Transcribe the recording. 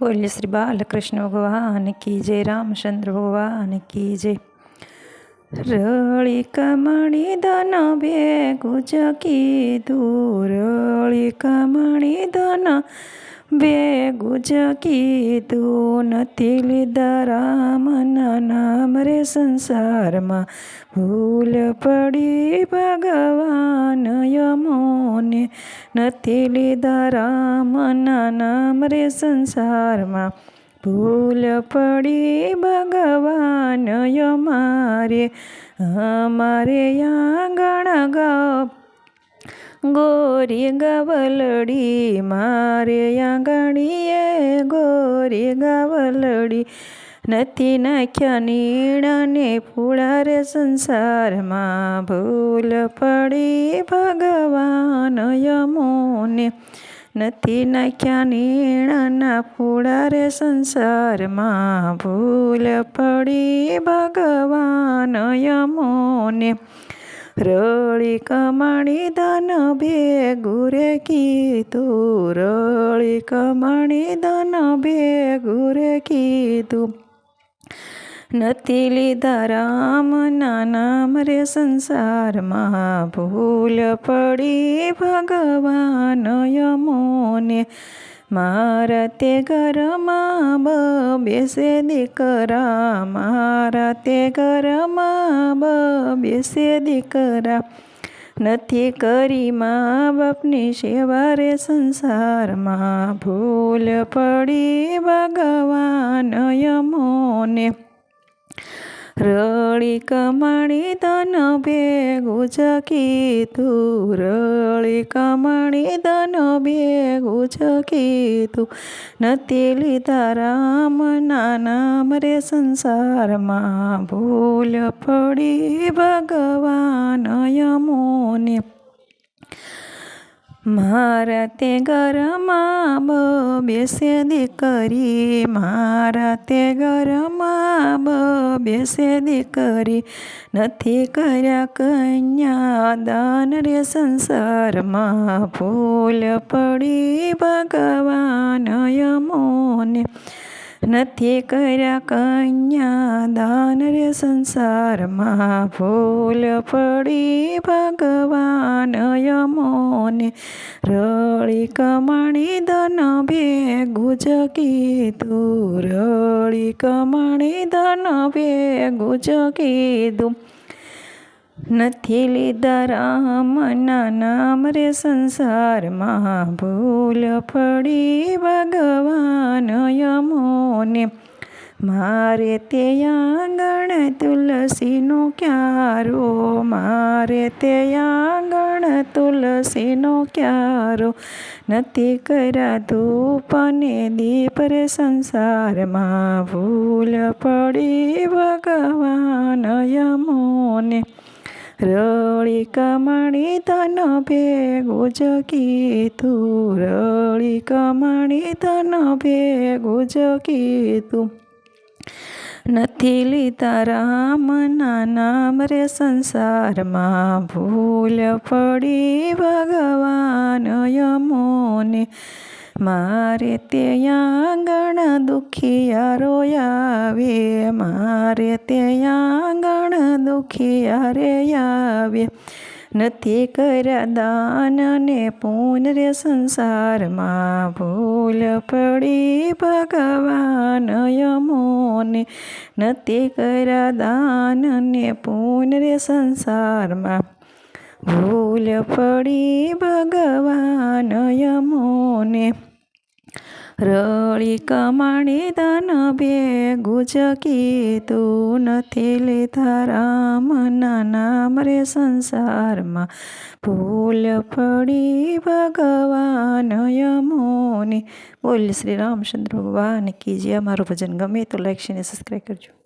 બોલ્ય શ્રી બાલકૃષ્ણ ભગવાન કી જય રામચંદ્ર ભગવાન કી જય રળી કમણી ધન ભેગું જ દૂર રળી કમણી ધન ભેગું જ કીધું નથી લીધા રામના નામ રે સંસારમાં. ભૂલ પડી ભગવાન યમોને. નથી લીધા રામના નામ રે સંસારમાં. ભૂલ પડી ભગવાન યમારે. અમારે આંગણ ગપ ગોરી ગવલડી મારે આંગણીએ ગોરી ગવલડી નથી નાખ્યા નીણને ફૂળા રે સંસારમાં ભૂલ પડી ભગવાન યમોને નથી નાખ્યા નીણના ફૂળા રે સંસારમાં ભૂલ પડી ભગવાન યમોને રળી કમાણી દન ભેગું રે કીધું રળી કમાણી દન ભેગું રે કીધું. નથી લીધા રામના નામ રે સંસારમાં ભૂલ પડી ભગવાન યમોને. મારા તે ઘરમાં બેસે દીકરા. મારા તે ઘરમાં બેસે દીકરા. નથી કરી મા બાપની સેવા રે સંસારમાં. ભૂલ પડી ભગવાન યમોને. રળી કમાણી ધન ભેગું જ કીધું રળી કમાણી ધન ભેગું જ કીધું નથી લીધા રામના નામ રે સંસારમાં. ભૂલ પડી ભગવાન યમોને. મારા તે ઘરમાં બેસે દીકરી. મારા તે ઘરમાં બેસે દીકરી. નથી કર્યા કન્યા દાન રે સંસારમાં. ફૂલ પડી ભગવાન યમોને. નથી કર્યા કન્યા દાન રે સંસારમાં ભૂલ પડી ભગવાન યમોને રળી કમાણી ધન ભેગું જ કીધું રળી કમાણી ધન ભેગું જ કીધું નથી લીધા રામના નામ રે સંસારમાં ભૂલ પડી ભગવાન યમોને મારે તે આંગણ તુલસીનો ક્યારો, મારે તે આંગણ તુલસીનો ક્યારો, નથી કર્યા ધૂપ અને દીપ રે સંસારમાં, ભૂલ પડી ભગવાન યમોને. રળી કમણી તન ભેગું જ કીધું રળી કમણી તન ભેગું જ કીધું નથી લીધા રામના નામ રે સંસારમાં, ભૂલ પડી ભગવાન યમોને. મારે ત્યાં ગણ દુખિયા આવે મારે તે આંગણ દુખિયારે આવે નથી કર્યા દાન ને પૂન રે સંસારમાં. ભૂલ પડી ભગવાન યમોને. નથી કર્યા દાન ને પૂન રે સંસારમાં. ભૂલ પડી ભગવાન યમોને. રળી કમાણી ધન ભેગું જ કીધું નથી લીધા રામના નામ રે સંસારમાં. ભૂલ પડી ભગવાન યમોની. બોલ શ્રી રામચંદ્ર ભગવાન કીજે અમારું ભજન ગમે તો લાઈક છે સબસ્ક્રાઈબ કરજો.